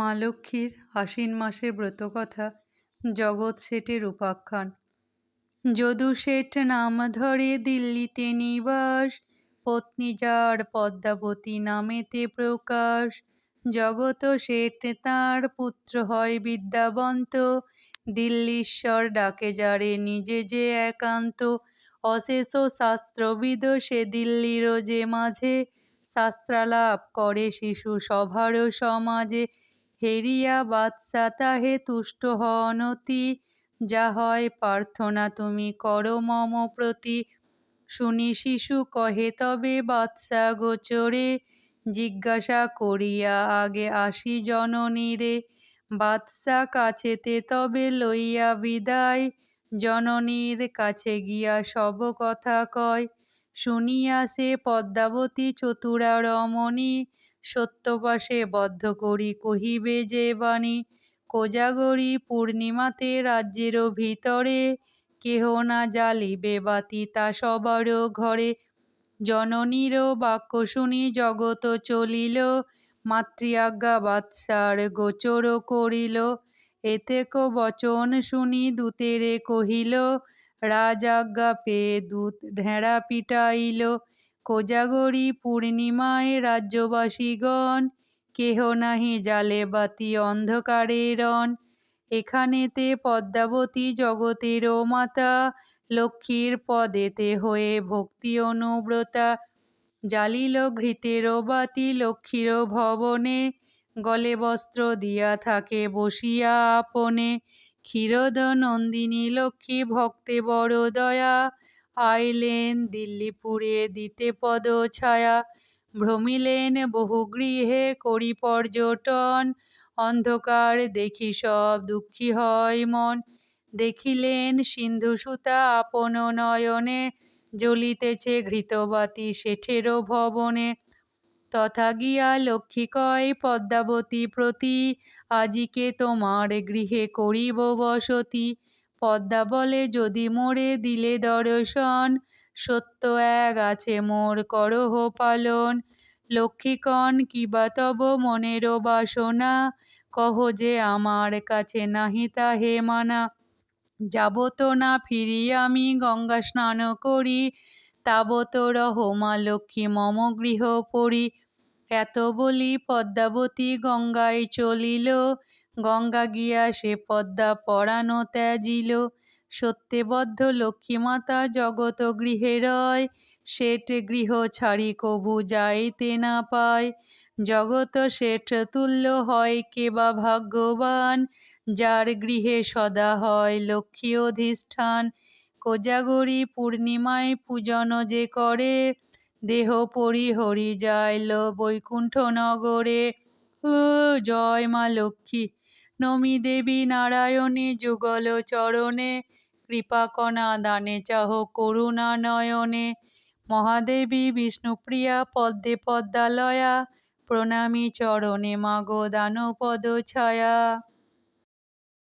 মা লক্ষ্মীর আশ্বিন মাসের ব্রতকথা জগৎ শেঠের উপাখ্যান। যদু শেঠ নাম ধরে দিল্লিতে নিবাস, পত্নী যার পদ্মাবতী নামেতে প্রকাশ। জগত শেঠ তাঁর পুত্র হয় বিদ্যাবন্ত, দিল্লীশ্বর ডাকে যারে নিজে যে একান্ত। অশেষ শাস্ত্রবিদ সে দিল্লির যে মাঝে, শাস্ত্রালাপ করে শিশু সভার সমাজে। হেরিয়া বাদশা তাহে তুষ্ট হনতি, যা হয় প্রার্থনা তুমি করো মম প্রতি। শুনি শিশু কহে, তবে বাদশা গোচরে জিজ্ঞাসা করিয়া আগে আসি জননীরে বাদশা কাছেতে তবে লইয়া বিদায়, জননীর কাছে গিয়া সব কথা কয়। শুনিয়া সে পদ্মাবতী চতুরা রমণী সত্যপাশে বদ্ধ করি কহিবে যে বাণী, কোজাগরী পূর্ণিমাতে রাজ্যের ভিতরে কেহ না জ্বালিবে বাতি তা সবার ঘরে। জননীর বাক্য শুনি জগত চলিল মাতৃ আজ্ঞা বাদশার গোচর করিল। এতেক বচন শুনি দূতেরে কহিল রাজ আজ্ঞা পেয়ে দূত ঢেঁড়া পিটাইল। কোজাগরী পূর্ণিমায় রাজ্যবাসীগণ, কেহ নাহি জালে বাতি অন্ধকারে রণ। এখানেতে পদ্মাবতী জগতের মাতা, লক্ষ্মীর পদেতে হয়ে ভক্তি অনুব্রতা। জালিল ঘৃতের বাতি লক্ষ্মীর ভবনে, গলে বস্ত্র দিয়া থাকে বসিয়া আপনে। ক্ষীরদ নন্দিনী লক্ষ্মী ভক্তে বড় দয়া আইলেন দিল্লিপুরে দিতে পদ ছায়া ভ্রমিলেন বহু গৃহে করি পর্যটন। অন্ধকার দেখি সব দুঃখী হয় মন। দেখিলেন সিন্ধুসুতা আপন নয়নে, জ্বলিতেছে ঘৃতবাতি শেঠেরও ভবনে। তথা গিয়া লক্ষ্মী কয়, পদ্মাবতী প্রতি, আজিকে তোমার গৃহে করিব বসতি। পদ্মা বলে যদি মোরে দিলে দর্শন, সত্য এক আছে মোর করহ পালন। লক্ষ্মীকণ কিবা তব মনের বাসনা, কহ যে আমার কাছে নাহি তাহে মানা। যাব তো না ফিরি আমি, গঙ্গা স্নান করি তাবত রহ মা লক্ষ্মী মম গৃহ পরি এত বলি পদ্মাবতী গঙ্গায় চলিল গঙ্গা গিয়া সে পদ্মা পরাণ ত্যাজিল। সত্যে বদ্ধ লক্ষ্মী মাতা জগত গৃহে রয়। শেঠ গৃহ ছাড়ি কভু যাইতে না পায়। জগত শেঠ তুল্য হয় কে বা ভাগ্যবান? যার গৃহে সদা হয় লক্ষ্মী অধিষ্ঠান। কোজাগরী পূর্ণিমায় পূজন যে করে, দেহ পরি হরি যায় বৈকুণ্ঠ নগরে। ও জয় মা লক্ষ্মী। নমি দেবী নারায়ণী যুগল চরণে কৃপাকণা দানে চাহ করুণা নয়নে। মহাদেবী বিষ্ণুপ্রিয়া পদ্মে পদ্মালয়া, প্রণামী চরণে মাগো দানপদ ছায়া।